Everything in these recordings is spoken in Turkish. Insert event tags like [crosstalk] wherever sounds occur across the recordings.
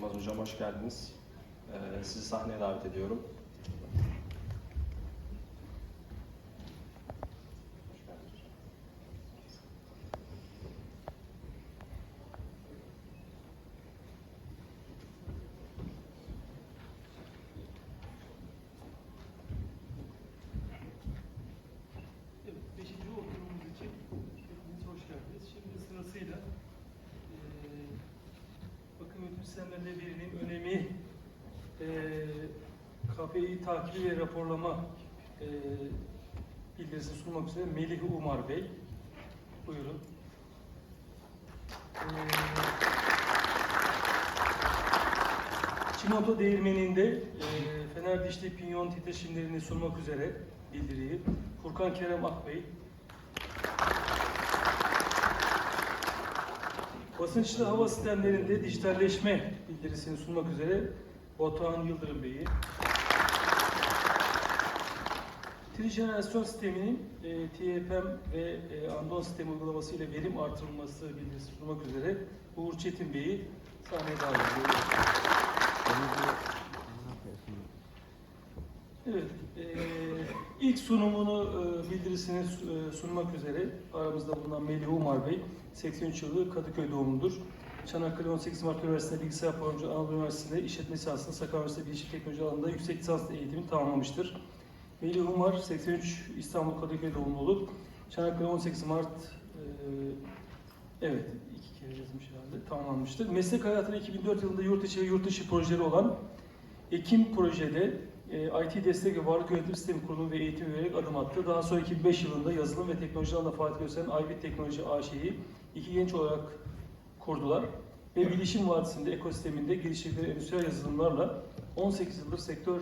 Yılmaz Hocam hoş geldiniz. Ee, sizi sahneye davet ediyorum. Hoş geldiniz hocam. Evet, beşinci oturumumuz için hepiniz hoş geldiniz. Şimdi sırasıyla eee bakım yönetim sistemlerinde verinin önemi, eee Ve raporlama eee bildirisini sunmak üzere Melih Umar Bey. Buyurun. Eee Çimento değirmeninde eee Fener dişli pinyon titreşimlerini sunmak üzere bildiriyi Furkan Kerem Akbey. Basınçlı hava sistemlerinde dijitalleşme bildirisini sunmak üzere Batuhan Yıldırım Bey'i. Trijenerasyon sisteminin e, TFM ve e, Andon sistemi uygulaması ile verim artırılması bildirisi sunmak üzere Uğur Çetin Bey'i sahneye davet ediyoruz. Evet, eee, ilk sunumunu eee, bildirisini eee, sunmak üzere aramızda bulunan Melih Umar Bey, 83 yılı Kadıköy doğumludur. Çanakkale 18 Mart Üniversitesi'nde Bilgisayar Programcılığı Anadolu Üniversitesi'nde İşletme Lisansı'nı Sakarya Üniversitesi Bilişim Teknoloji alanında yüksek lisans eğitimini tamamlamıştır. Melih Umar, 83 İstanbul Kadıköy doğumlu Çanakkale 18 Mart eee, evet iki kere yazmış herhalde tamamlanmıştır. Meslek hayatına 2004 yılında yurt içi ve yurt dışı projeleri olan Ekim projede e, IT destek ve varlık yönetim sistemi kurulumu ve eğitim vererek adım attı. Daha sonra 2005 yılında yazılım ve teknoloji alanında faaliyet gösteren Aybit Teknoloji AŞ'yi iki genç olarak kurdular. Ve bilişim vadisinde, ekosisteminde geliştirdikleri endüstriyel yazılımlarla 18 yıldır sektör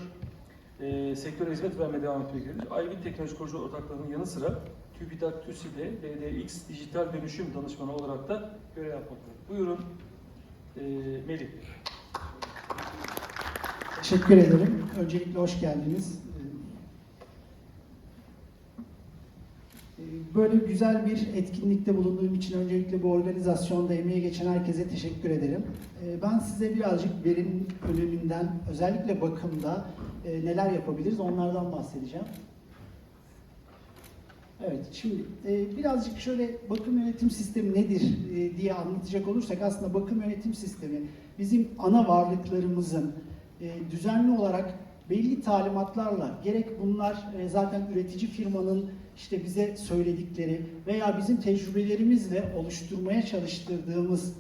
e, sektöre hizmet vermeye devam etmektedir. Aybit Teknoloji kurucu ortaklarının yanı sıra TÜBİTAK TÜSİ'de DDX Dijital Dönüşüm Danışmanı olarak da görev yapmaktadır. Buyurun e, Melih. Teşekkür ederim. Öncelikle hoş geldiniz. Ee, Böyle güzel bir etkinlikte bulunduğum için öncelikle bu organizasyonda emeği geçen herkese teşekkür ederim. Ee, Ben size birazcık verinin öneminden, özellikle bakımda e, neler yapabiliriz onlardan bahsedeceğim. Evet, şimdi e, birazcık şöyle bakım yönetim sistemi nedir e, diye anlatacak olursak aslında bakım yönetim sistemi bizim ana varlıklarımızın düzenli olarak belli talimatlarla gerek bunlar zaten üretici firmanın işte bize söyledikleri veya bizim tecrübelerimizle oluşturmaya çalıştırdığımız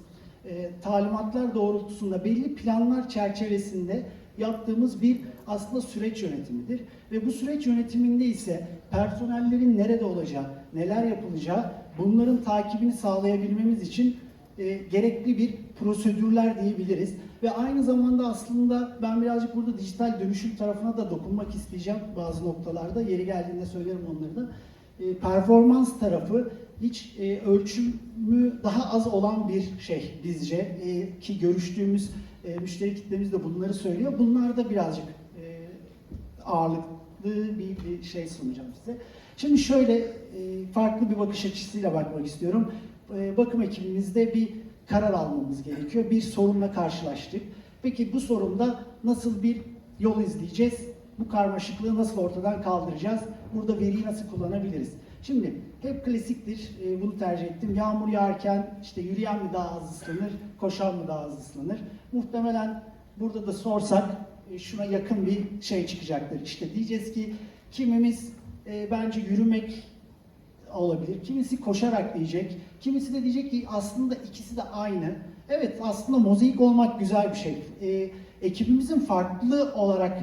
e, talimatlar doğrultusunda belli planlar çerçevesinde yaptığımız bir aslında süreç yönetimidir. Ve bu süreç yönetiminde ise personellerin nerede olacağı, neler yapılacağı bunların takibini sağlayabilmemiz için e, gerekli bir prosedürler diyebiliriz. Ve aynı zamanda aslında ben birazcık burada dijital dönüşüm tarafına da dokunmak isteyeceğim bazı noktalarda. Yeri geldiğinde söylerim onları da. E, performans tarafı hiç e, ölçümü daha az olan bir şey bizce E, ki görüştüğümüz e, müşteri kitlemiz de bunları söylüyor. Bunlar da birazcık e, ağırlıklı bir, bir şey sunacağım size. Şimdi şöyle e, farklı bir bakış açısıyla bakmak istiyorum. E, bakım ekibimizde bir karar almamız gerekiyor. Bir sorunla karşılaştık. Peki bu sorunda nasıl bir yol izleyeceğiz? Bu karmaşıklığı nasıl ortadan kaldıracağız? Burada veriyi nasıl kullanabiliriz? Şimdi hep klasiktir, e, bunu tercih ettim. Yağmur yağarken işte yürüyen mi daha az ıslanır, koşan mı daha az ıslanır? Muhtemelen burada da sorsak e, şuna yakın bir şey çıkacaktır. İşte diyeceğiz ki kimimiz e, bence yürümek olabilir. Kimisi koşarak diyecek. Kimisi de diyecek ki aslında ikisi de aynı. Evet aslında mozaik olmak güzel bir şey. E, ekibimizin farklı olarak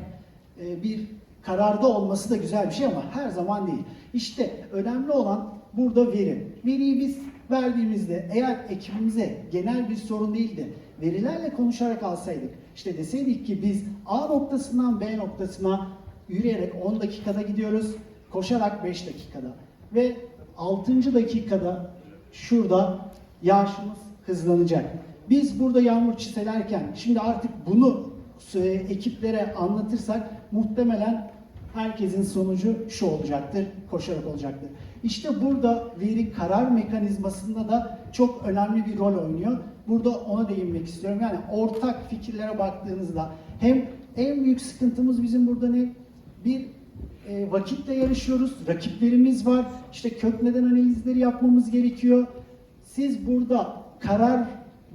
e, bir kararda olması da güzel bir şey ama her zaman değil. İşte önemli olan burada veri. Veriyi biz verdiğimizde eğer ekibimize genel bir sorun değil de verilerle konuşarak alsaydık, işte deseydik ki biz A noktasından B noktasına yürüyerek 10 dakikada gidiyoruz, koşarak 5 dakikada ve 6. dakikada şurada yağışımız hızlanacak. Biz burada yağmur çiselerken şimdi artık bunu e, ekiplere anlatırsak muhtemelen herkesin sonucu şu olacaktır, koşarak olacaktır. İşte burada veri karar mekanizmasında da çok önemli bir rol oynuyor. burada ona değinmek istiyorum. Yani ortak fikirlere baktığınızda hem en büyük sıkıntımız bizim burada ne? Bir e, vakitle yarışıyoruz, rakiplerimiz var, işte kök neden analizleri yapmamız gerekiyor. Siz burada karar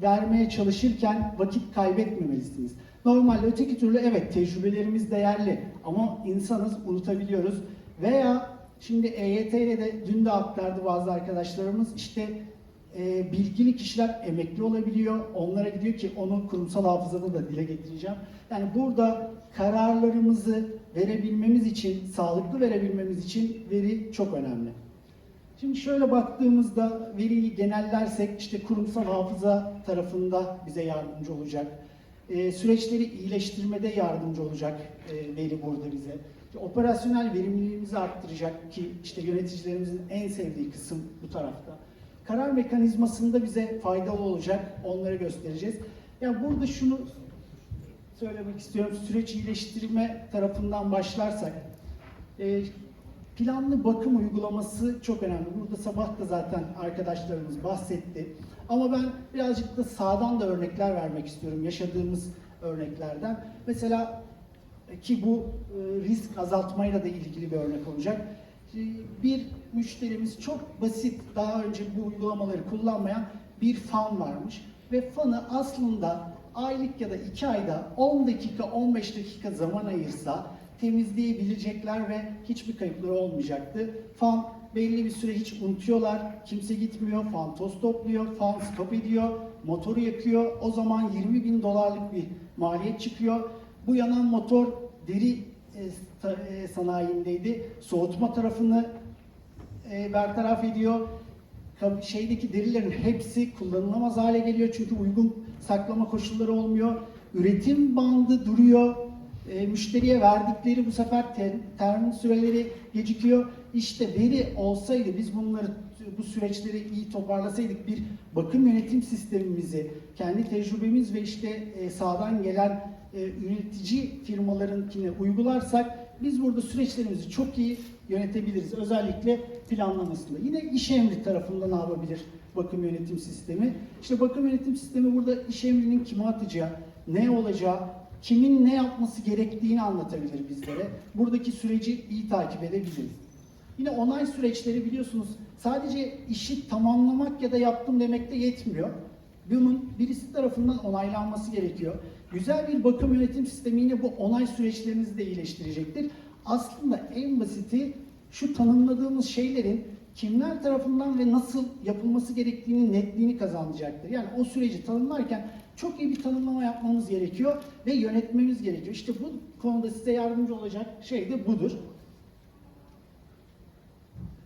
vermeye çalışırken vakit kaybetmemelisiniz. Normalde öteki türlü evet tecrübelerimiz değerli ama insanız unutabiliyoruz. Veya şimdi EYT'yle de dün de aktardı bazı arkadaşlarımız işte e, bilgili kişiler emekli olabiliyor. Onlara gidiyor ki onu kurumsal hafızada da dile getireceğim. Yani burada kararlarımızı verebilmemiz için, sağlıklı verebilmemiz için veri çok önemli. Şimdi şöyle baktığımızda veriyi genellersek işte kurumsal hafıza tarafında bize yardımcı olacak. Ee, süreçleri iyileştirmede yardımcı olacak e, veri burada bize. Operasyonel verimliliğimizi arttıracak ki işte yöneticilerimizin en sevdiği kısım bu tarafta. Karar mekanizmasında bize faydalı olacak, onları göstereceğiz. Yani burada şunu söylemek istiyorum, süreç iyileştirme tarafından başlarsak, e, planlı bakım uygulaması çok önemli. Burada sabah da zaten arkadaşlarımız bahsetti. Ama ben birazcık da sağdan da örnekler vermek istiyorum, yaşadığımız örneklerden. Mesela ki bu e, risk azaltmayla da ilgili bir örnek olacak. Bir müşterimiz çok basit, daha önce bu uygulamaları kullanmayan bir fan varmış. Ve fanı aslında aylık ya da iki ayda 10 dakika, 15 dakika zaman ayırsa temizleyebilecekler ve hiçbir kayıpları olmayacaktı. Fan belli bir süre hiç unutuyorlar, kimse gitmiyor, fan toz topluyor, fan stop ediyor, motoru yakıyor. O zaman 20 bin dolarlık bir maliyet çıkıyor. Bu yanan motor deri e, e, sanayindeydi. Soğutma tarafını e, bertaraf ediyor. Şeydeki derilerin hepsi kullanılamaz hale geliyor çünkü uygun saklama koşulları olmuyor. Üretim bandı duruyor. E, müşteriye verdikleri bu sefer te- termin süreleri gecikiyor. İşte veri olsaydı biz bunları bu süreçleri iyi toparlasaydık bir bakım yönetim sistemimizi kendi tecrübemiz ve işte e, sağdan gelen e, üretici firmalarınkine uygularsak biz burada süreçlerimizi çok iyi yönetebiliriz. Özellikle planlamasında. Yine iş emri tarafında ne yapabilir bakım yönetim sistemi? İşte bakım yönetim sistemi burada iş emrinin kime atacağı, ne olacağı, kimin ne yapması gerektiğini anlatabilir bizlere. Buradaki süreci iyi takip edebiliriz. Yine onay süreçleri biliyorsunuz sadece işi tamamlamak ya da yaptım demek de yetmiyor. Bunun birisi tarafından onaylanması gerekiyor. Güzel bir bakım yönetim sistemi yine bu onay süreçlerinizi de iyileştirecektir. Aslında en basiti şu tanımladığımız şeylerin kimler tarafından ve nasıl yapılması gerektiğinin netliğini kazanacaktır. Yani o süreci tanımlarken çok iyi bir tanımlama yapmamız gerekiyor ve yönetmemiz gerekiyor. İşte bu konuda size yardımcı olacak şey de budur.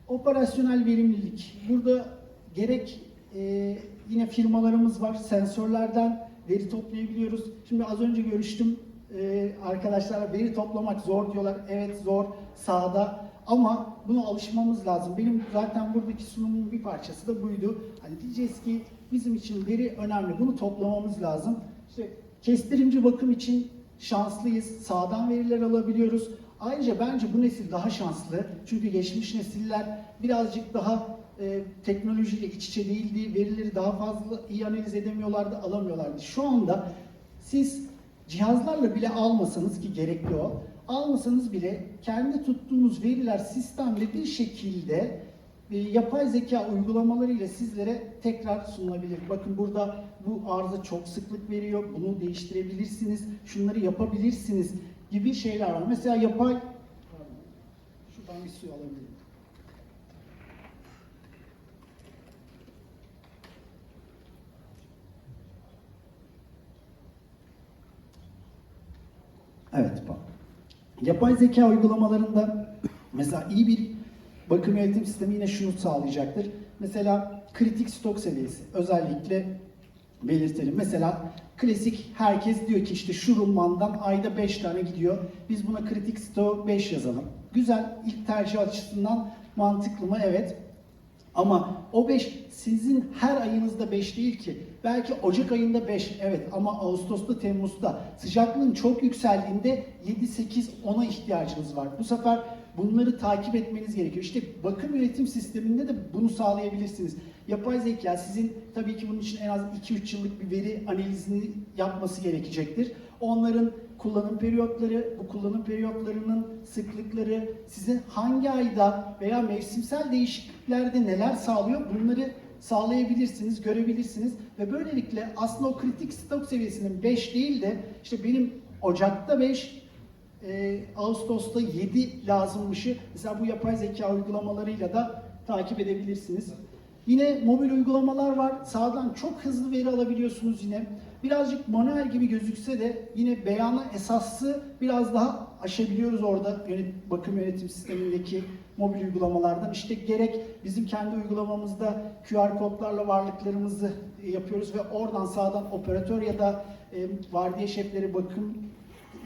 Operasyonel verimlilik. Burada gerek e, yine firmalarımız var. Sensörlerden veri toplayabiliyoruz. Şimdi az önce görüştüm e, arkadaşlarla veri toplamak zor diyorlar. Evet zor sahada ama buna alışmamız lazım. Benim zaten buradaki sunumun bir parçası da buydu. Hani diyeceğiz ki bizim için veri önemli. Bunu toplamamız lazım. İşte kestirimci bakım için şanslıyız. Sağdan veriler alabiliyoruz. Ayrıca bence bu nesil daha şanslı. Çünkü geçmiş nesiller birazcık daha e, teknolojiyle iç içe değildi. Verileri daha fazla iyi analiz edemiyorlardı, alamıyorlardı. Şu anda siz cihazlarla bile almasanız ki gerekli o, almasanız bile kendi tuttuğunuz veriler sistemle bir şekilde e, yapay zeka uygulamalarıyla sizlere tekrar sunulabilir. Bakın burada bu arıza çok sıklık veriyor, bunu değiştirebilirsiniz, şunları yapabilirsiniz gibi şeyler var. Mesela yapay... Şuradan bir su alabilirim. Evet, bak. Yapay zeka uygulamalarında mesela iyi bir bakım yönetim sistemi yine şunu sağlayacaktır. Mesela kritik stok seviyesi özellikle belirtelim. Mesela klasik herkes diyor ki işte şu rummandan ayda 5 tane gidiyor. Biz buna kritik stok 5 yazalım. Güzel ilk tercih açısından mantıklı mı? Evet. Ama o 5 sizin her ayınızda 5 değil ki. Belki Ocak ayında 5 evet ama Ağustos'ta Temmuz'da sıcaklığın çok yükseldiğinde 7 8 10'a ihtiyacınız var. Bu sefer bunları takip etmeniz gerekiyor. İşte bakım yönetim sisteminde de bunu sağlayabilirsiniz. Yapay zeka sizin tabii ki bunun için en az 2-3 yıllık bir veri analizini yapması gerekecektir. Onların kullanım periyotları, bu kullanım periyotlarının sıklıkları, size hangi ayda veya mevsimsel değişikliklerde neler sağlıyor bunları sağlayabilirsiniz, görebilirsiniz ve böylelikle aslında o kritik stok seviyesinin 5 değil de işte benim Ocak'ta 5, e, Ağustos'ta 7 lazımmışı mesela bu yapay zeka uygulamalarıyla da takip edebilirsiniz. Yine mobil uygulamalar var. Sağdan çok hızlı veri alabiliyorsunuz yine. Birazcık manuel gibi gözükse de yine beyana esaslı biraz daha aşabiliyoruz orada yönet, bakım yönetim sistemindeki mobil uygulamalardan. İşte gerek bizim kendi uygulamamızda QR kodlarla varlıklarımızı e, yapıyoruz ve oradan sağdan operatör ya da e, vardiya şefleri bakım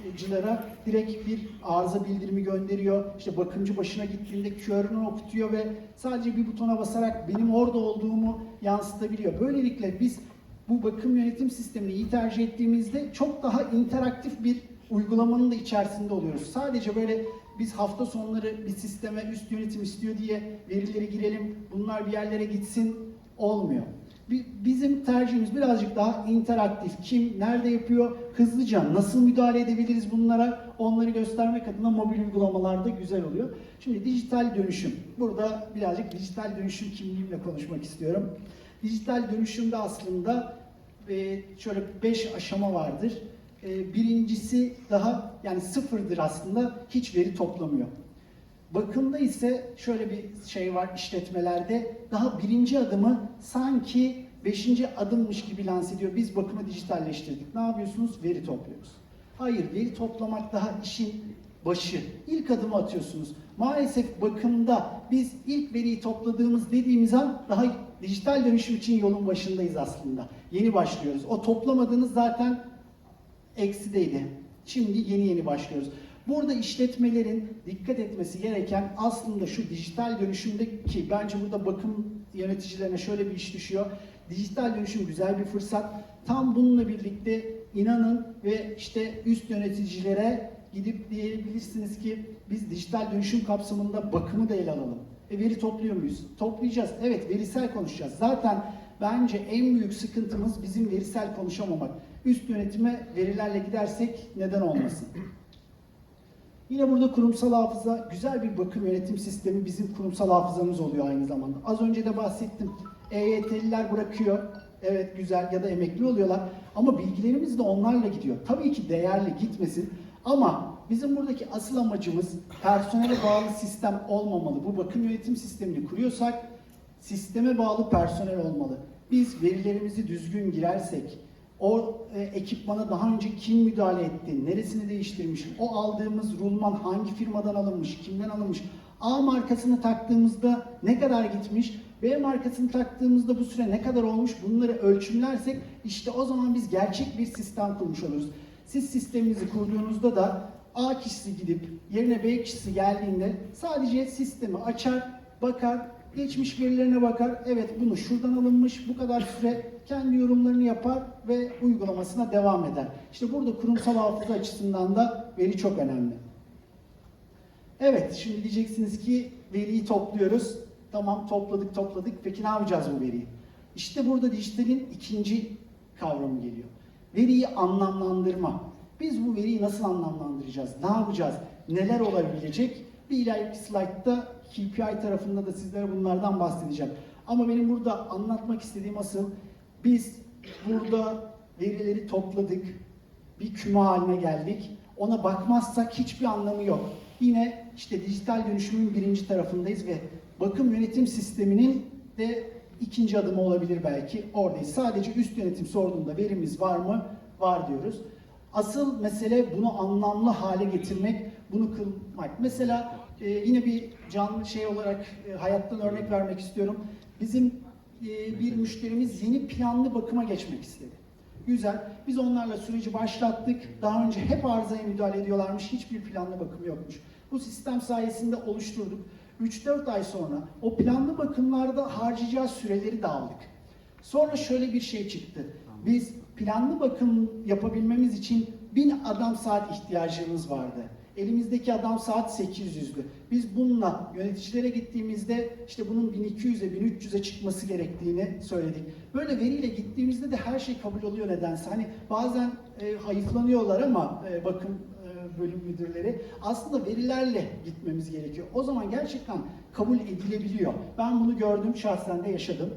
bakımcılara direkt bir arıza bildirimi gönderiyor. İşte bakımcı başına gittiğinde QR'ını okutuyor ve sadece bir butona basarak benim orada olduğumu yansıtabiliyor. Böylelikle biz bu bakım yönetim sistemini iyi tercih ettiğimizde çok daha interaktif bir uygulamanın da içerisinde oluyoruz. Sadece böyle biz hafta sonları bir sisteme üst yönetim istiyor diye verileri girelim, bunlar bir yerlere gitsin olmuyor. Bi- Bizim tercihimiz birazcık daha interaktif. Kim, nerede yapıyor, hızlıca nasıl müdahale edebiliriz bunlara onları göstermek adına mobil uygulamalarda güzel oluyor. Şimdi dijital dönüşüm. Burada birazcık dijital dönüşüm kimliğimle konuşmak istiyorum. Dijital dönüşümde aslında e, şöyle 5 aşama vardır. E, Birincisi daha yani sıfırdır aslında hiç veri toplamıyor. Bakımda ise şöyle bir şey var işletmelerde daha birinci adımı sanki beşinci adımmış gibi lanse ediyor. Biz bakımı dijitalleştirdik. Ne yapıyorsunuz? Veri topluyoruz. Hayır, veri toplamak daha işin başı. İlk adımı atıyorsunuz. Maalesef bakımda biz ilk veriyi topladığımız dediğimiz an daha dijital dönüşüm için yolun başındayız aslında. Yeni başlıyoruz. O toplamadığınız zaten eksideydi. Şimdi yeni yeni başlıyoruz. Burada işletmelerin dikkat etmesi gereken aslında şu dijital dönüşümdeki bence burada bakım yöneticilerine şöyle bir iş düşüyor. Dijital dönüşüm güzel bir fırsat. Tam bununla birlikte inanın ve işte üst yöneticilere gidip diyebilirsiniz ki biz dijital dönüşüm kapsamında bakımı da ele alalım. E veri topluyor muyuz? Toplayacağız. Evet verisel konuşacağız. Zaten bence en büyük sıkıntımız bizim verisel konuşamamak. Üst yönetime verilerle gidersek neden olmasın? [clears throat] Yine burada kurumsal hafıza, güzel bir bakım yönetim sistemi bizim kurumsal hafızamız oluyor aynı zamanda. Az önce de bahsettim. EYT'liler bırakıyor. Evet güzel ya da emekli oluyorlar. Ama bilgilerimiz de onlarla gidiyor. Tabii ki değerli gitmesin. Ama bizim buradaki asıl amacımız personele bağlı sistem olmamalı. Bu bakım yönetim sistemini kuruyorsak sisteme bağlı personel olmalı. Biz verilerimizi düzgün girersek, o e, ekipmana daha önce kim müdahale etti, neresini değiştirmiş, o aldığımız rulman hangi firmadan alınmış, kimden alınmış, A markasını taktığımızda ne kadar gitmiş, B markasını taktığımızda bu süre ne kadar olmuş bunları ölçümlersek işte o zaman biz gerçek bir sistem kurmuş oluruz. Siz sisteminizi kurduğunuzda da A kişisi gidip yerine B kişisi geldiğinde sadece sistemi açar, bakar, geçmiş verilerine bakar. Evet bunu şuradan alınmış, bu kadar süre kendi yorumlarını yapar ve uygulamasına devam eder. İşte burada kurumsal hafıza açısından da veri çok önemli. Evet, şimdi diyeceksiniz ki veriyi topluyoruz. Tamam topladık topladık. Peki ne yapacağız bu veriyi? İşte burada dijitalin ikinci kavramı geliyor. Veriyi anlamlandırma. Biz bu veriyi nasıl anlamlandıracağız? Ne yapacağız? Neler olabilecek? Bir ileriki slaytta KPI tarafında da sizlere bunlardan bahsedeceğim. Ama benim burada anlatmak istediğim asıl biz burada verileri topladık, bir küme haline geldik. Ona bakmazsak hiçbir anlamı yok. Yine işte dijital dönüşümün birinci tarafındayız ve bakım yönetim sisteminin de ikinci adımı olabilir belki oradayız. Sadece üst yönetim sorduğunda verimiz var mı? Var diyoruz. Asıl mesele bunu anlamlı hale getirmek, bunu kılmak. Mesela e, yine bir canlı şey olarak e, hayattan örnek vermek istiyorum. Bizim e, bir müşterimiz yeni planlı bakıma geçmek istedi. Güzel. Biz onlarla süreci başlattık. Daha önce hep arızaya müdahale ediyorlarmış. Hiçbir planlı bakım yokmuş. Bu sistem sayesinde oluşturduk. 3-4 ay sonra o planlı bakımlarda harcayacağı süreleri de. Sonra şöyle bir şey çıktı. Biz planlı bakım yapabilmemiz için 1000 adam saat ihtiyacımız vardı. Elimizdeki adam saat 800'dü. Biz bununla yöneticilere gittiğimizde işte bunun 1200'e 1300'e çıkması gerektiğini söyledik. Böyle veriyle gittiğimizde de her şey kabul oluyor nedense. Hani bazen e, hayıflanıyorlar ama e, bakım e, bölüm müdürleri aslında verilerle gitmemiz gerekiyor. O zaman gerçekten kabul edilebiliyor. Ben bunu gördüm, şahsen de yaşadım.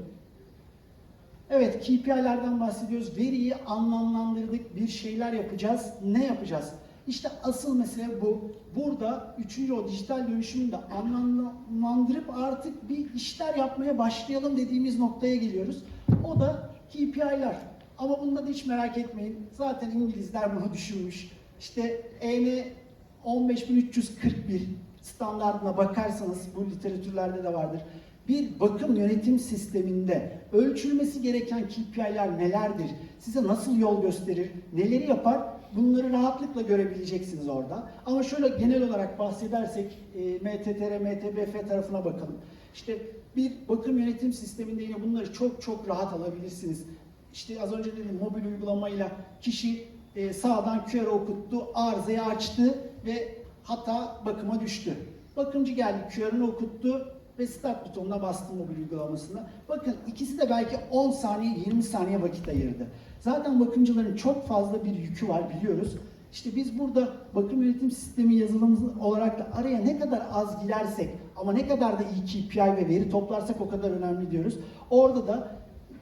Evet, KPI'lerden bahsediyoruz. Veriyi anlamlandırdık, bir şeyler yapacağız. Ne yapacağız? İşte asıl mesele bu. Burada üçüncü o dijital dönüşümü de anlamlandırıp artık bir işler yapmaya başlayalım dediğimiz noktaya geliyoruz. O da KPI'ler. Ama bunda da hiç merak etmeyin. Zaten İngilizler bunu düşünmüş. İşte EN 15341 standartına bakarsanız bu literatürlerde de vardır. Bir bakım yönetim sisteminde ölçülmesi gereken KPI'ler nelerdir? Size nasıl yol gösterir? Neleri yapar? Bunları rahatlıkla görebileceksiniz orada. Ama şöyle genel olarak bahsedersek e, MTTR, MTBF tarafına bakalım. İşte bir bakım yönetim sisteminde yine bunları çok çok rahat alabilirsiniz. İşte az önce dedim mobil uygulamayla kişi e, sağdan QR okuttu, arızayı açtı ve hata bakıma düştü. Bakımcı geldi QR'ını okuttu ve start butonuna bastı mobil uygulamasına. Bakın ikisi de belki 10 saniye 20 saniye vakit ayırdı. Zaten bakımcıların çok fazla bir yükü var biliyoruz. İşte biz burada bakım yönetim sistemi yazılımı olarak da araya ne kadar az girersek ama ne kadar da iyi KPI ve veri toplarsak o kadar önemli diyoruz. Orada da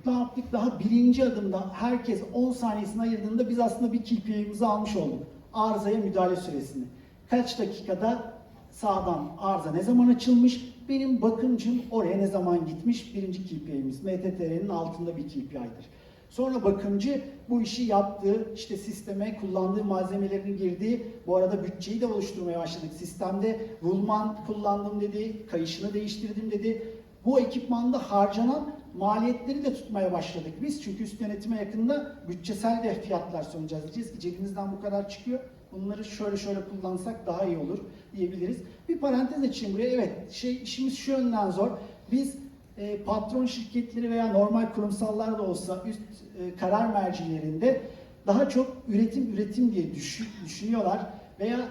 ne yaptık? Daha birinci adımda herkes 10 saniyesini ayırdığında biz aslında bir KPI'mizi almış olduk. Arızaya müdahale süresini. Kaç dakikada sağdan arıza ne zaman açılmış? Benim bakımcım oraya ne zaman gitmiş? Birinci KPI'miz. MTTR'nin altında bir KPI'dir. Sonra bakımcı bu işi yaptığı, işte sisteme kullandığı malzemelerin girdiği, bu arada bütçeyi de oluşturmaya başladık. Sistemde rulman kullandım dedi, kayışını değiştirdim dedi. Bu ekipmanda harcanan maliyetleri de tutmaya başladık biz. Çünkü üst yönetime yakında bütçesel de fiyatlar sunacağız. Diyeceğiz ki cebimizden bu kadar çıkıyor. Bunları şöyle şöyle kullansak daha iyi olur diyebiliriz. Bir parantez açayım buraya. Evet, şey işimiz şu yönden zor. Biz e, patron şirketleri veya normal kurumsallar da olsa üst e, karar mercilerinde daha çok üretim üretim diye düşün, düşünüyorlar veya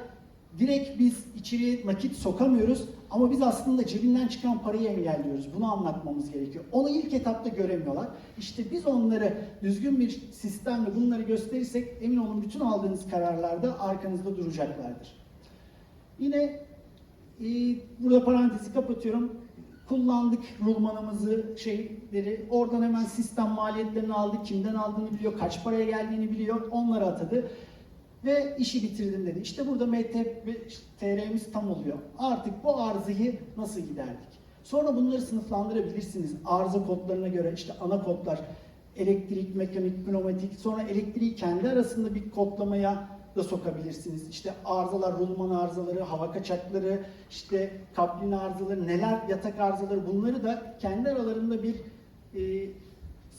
direkt biz içeriye nakit sokamıyoruz ama biz aslında cebinden çıkan parayı engelliyoruz. Bunu anlatmamız gerekiyor. Onu ilk etapta göremiyorlar. İşte biz onları düzgün bir sistemle bunları gösterirsek emin olun bütün aldığınız kararlarda arkanızda duracaklardır. Yine e, burada parantezi kapatıyorum. Kullandık rulmanımızı, şeyleri. Oradan hemen sistem maliyetlerini aldı. Kimden aldığını biliyor, kaç paraya geldiğini biliyor. Onları atadı. Ve işi bitirdim dedi. İşte burada MTBTR'miz tam oluyor. Artık bu arızayı nasıl giderdik? Sonra bunları sınıflandırabilirsiniz. Arıza kodlarına göre işte ana kodlar, elektrik, mekanik, pneumatik, sonra elektriği kendi arasında bir kodlamaya da sokabilirsiniz. İşte arızalar, rulman arızaları, hava kaçakları, işte kaplin arızaları, neler yatak arızaları bunları da kendi aralarında bir e,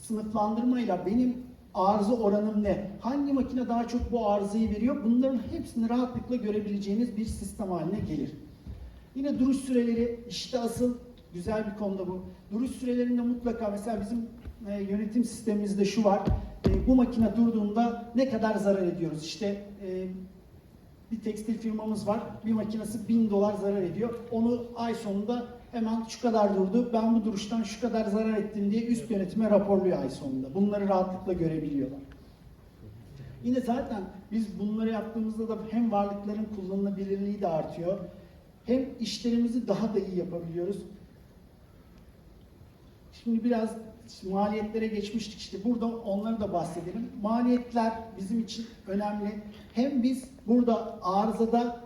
sınıflandırmayla benim arıza oranım ne? Hangi makine daha çok bu arızayı veriyor? Bunların hepsini rahatlıkla görebileceğiniz bir sistem haline gelir. Yine duruş süreleri işte asıl güzel bir konuda bu. Duruş sürelerinde mutlaka mesela bizim e, yönetim sistemimizde şu var. E, bu makine durduğunda ne kadar zarar ediyoruz? İşte e, bir tekstil firmamız var. Bir makinesi 1000 dolar zarar ediyor. Onu ay sonunda hemen şu kadar durdu. Ben bu duruştan şu kadar zarar ettim diye üst yönetime raporluyor ay sonunda. Bunları rahatlıkla görebiliyorlar. Yine zaten biz bunları yaptığımızda da hem varlıkların kullanılabilirliği de artıyor. Hem işlerimizi daha da iyi yapabiliyoruz. Şimdi biraz maliyetlere geçmiştik işte burada onları da bahsedelim. Maliyetler bizim için önemli. Hem biz burada arızada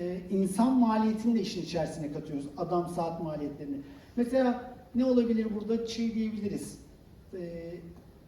e, insan maliyetini de işin içerisine katıyoruz. Adam saat maliyetlerini. Mesela ne olabilir burada? Şey diyebiliriz. E,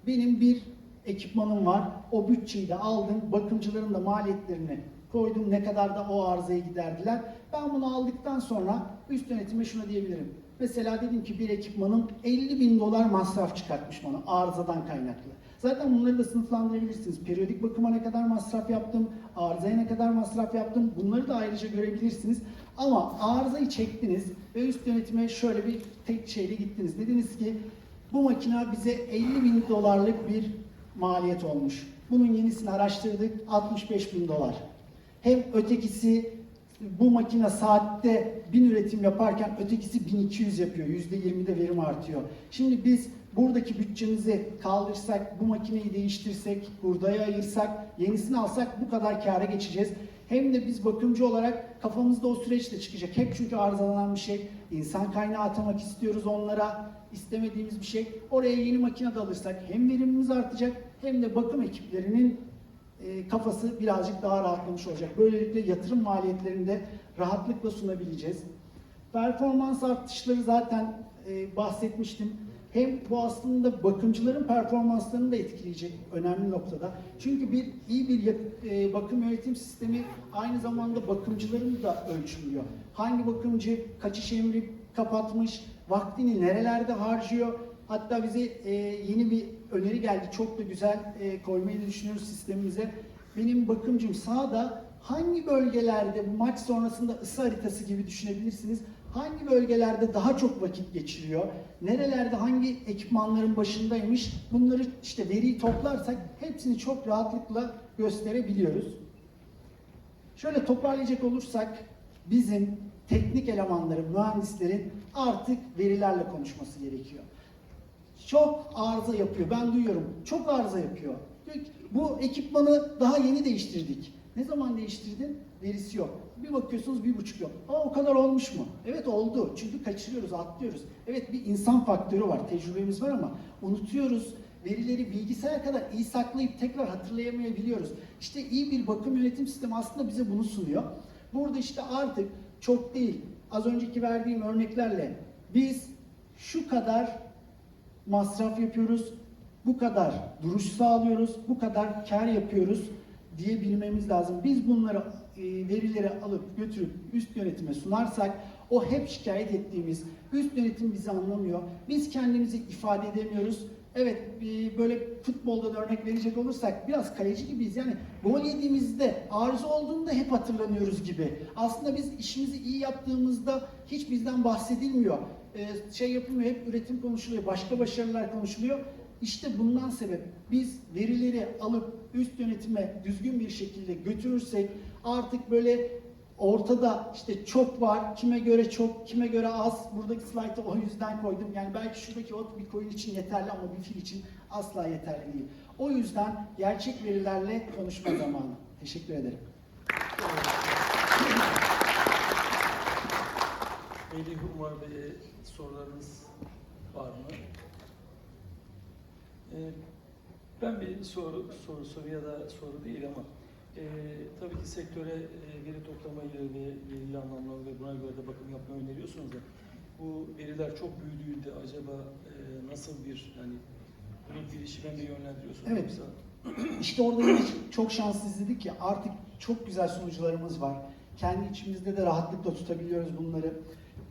benim bir ekipmanım var. O bütçeyi de aldım. Bakımcıların da maliyetlerini koydum. Ne kadar da o arızayı giderdiler. Ben bunu aldıktan sonra üst yönetime şunu diyebilirim. Mesela dedim ki bir ekipmanım 50 bin dolar masraf çıkartmış bana arızadan kaynaklı. Zaten bunları da sınıflandırabilirsiniz. Periyodik bakıma ne kadar masraf yaptım, arızaya ne kadar masraf yaptım bunları da ayrıca görebilirsiniz. Ama arızayı çektiniz ve üst yönetime şöyle bir tek şeyle gittiniz. Dediniz ki bu makine bize 50 bin dolarlık bir maliyet olmuş. Bunun yenisini araştırdık 65 bin dolar. Hem ötekisi bu makine saatte 1000 üretim yaparken ötekisi 1200 yapıyor. %20'de verim artıyor. Şimdi biz buradaki bütçemizi kaldırsak, bu makineyi değiştirsek, hurdaya ayırsak, yenisini alsak bu kadar kâra geçeceğiz. Hem de biz bakımcı olarak kafamızda o süreç de çıkacak. Hep çünkü arızalanan bir şey. İnsan kaynağı atamak istiyoruz onlara. istemediğimiz bir şey. Oraya yeni makine de alırsak hem verimimiz artacak hem de bakım ekiplerinin e, kafası birazcık daha rahatlamış olacak. Böylelikle yatırım maliyetlerini de rahatlıkla sunabileceğiz. Performans artışları zaten e, bahsetmiştim. Hem bu aslında bakımcıların performanslarını da etkileyecek önemli noktada. Çünkü bir iyi bir e, bakım yönetim sistemi aynı zamanda bakımcıların da ölçülüyor. Hangi bakımcı kaçış emri kapatmış, vaktini nerelerde harcıyor. Hatta bize e, yeni bir öneri geldi. Çok da güzel e, koymayı düşünüyoruz sistemimize. Benim bakımcım sağda hangi bölgelerde maç sonrasında ısı haritası gibi düşünebilirsiniz. Hangi bölgelerde daha çok vakit geçiriyor? Nerelerde hangi ekipmanların başındaymış? Bunları işte veriyi toplarsak hepsini çok rahatlıkla gösterebiliyoruz. Şöyle toparlayacak olursak bizim teknik elemanların, mühendislerin artık verilerle konuşması gerekiyor. Çok arıza yapıyor. Ben duyuyorum. Çok arıza yapıyor. Bu ekipmanı daha yeni değiştirdik. Ne zaman değiştirdin? Verisi yok. Bir bakıyorsunuz bir buçuk yıl. Aa o kadar olmuş mu? Evet oldu. Çünkü kaçırıyoruz, atlıyoruz. Evet bir insan faktörü var. Tecrübemiz var ama unutuyoruz. Verileri bilgisayar kadar iyi saklayıp tekrar hatırlayamayabiliyoruz. İşte iyi bir bakım yönetim sistemi aslında bize bunu sunuyor. Burada işte artık çok değil. Az önceki verdiğim örneklerle biz şu kadar masraf yapıyoruz, bu kadar duruş sağlıyoruz, bu kadar kar yapıyoruz diyebilmemiz lazım. Biz bunları verileri alıp götürüp üst yönetime sunarsak o hep şikayet ettiğimiz üst yönetim bizi anlamıyor. Biz kendimizi ifade edemiyoruz. Evet e, böyle futbolda da örnek verecek olursak biraz kaleci gibiyiz. Yani gol yediğimizde arıza olduğunda hep hatırlanıyoruz gibi. Aslında biz işimizi iyi yaptığımızda hiç bizden bahsedilmiyor. E, şey yapılmıyor, hep üretim konuşuluyor, başka başarılar konuşuluyor. İşte bundan sebep biz verileri alıp üst yönetime düzgün bir şekilde götürürsek artık böyle ortada işte çok var, kime göre çok, kime göre az. Buradaki slaytı o yüzden koydum. Yani belki şuradaki ot bir koyun için yeterli ama bir fil için asla yeterli değil. O yüzden gerçek verilerle konuşma zamanı. Teşekkür ederim. Melih Umar Bey'e sorularınız var mı? Ee, ben bir soru, soru, soru ya da soru değil ama e, tabii ki sektöre e, veri toplamayı ve veri anlamlı ve buna göre de bakım yapmayı öneriyorsunuz da bu veriler çok büyüdüğünde acaba e, nasıl bir yani bunu girişime mi yönlendiriyorsunuz Evet. yoksa [clears throat] İşte orada yine çok şanslıyız dedik ki artık çok güzel sunucularımız var. Kendi içimizde de rahatlıkla tutabiliyoruz bunları.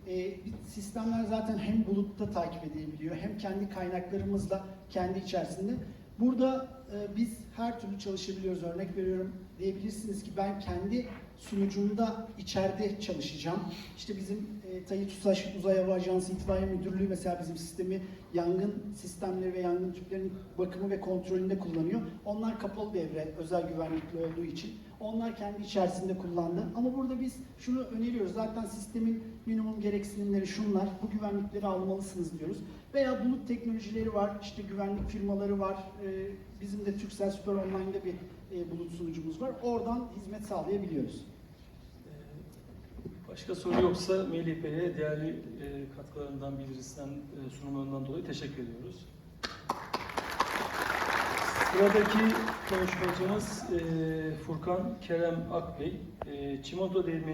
Ee, sistemler zaten hem bulutta takip edilebiliyor hem kendi kaynaklarımızla kendi içerisinde. Burada e, biz her türlü çalışabiliyoruz. Örnek veriyorum diyebilirsiniz ki ben kendi sunucumda içeride çalışacağım. İşte bizim e, TAİ TUSAŞ Uzay Hava Ajansı İtfaiye Müdürlüğü mesela bizim sistemi yangın sistemleri ve yangın tüplerinin bakımı ve kontrolünde kullanıyor. Onlar kapalı devre, özel güvenlikli olduğu için. Onlar kendi içerisinde kullandı. Ama burada biz şunu öneriyoruz. Zaten sistemin minimum gereksinimleri şunlar. Bu güvenlikleri almalısınız diyoruz. Veya bulut teknolojileri var. işte güvenlik firmaları var. Ee, bizim de Turkcell Super Online'da bir e, bulut sunucumuz var. Oradan hizmet sağlayabiliyoruz. e, başka soru yoksa Melih Bey'e değerli e, katkılarından, bildirisinden, e, sunumundan dolayı teşekkür ediyoruz. Sıradaki konuşmacımız e, Furkan Kerem Akbey. E, Çimento Değirmeni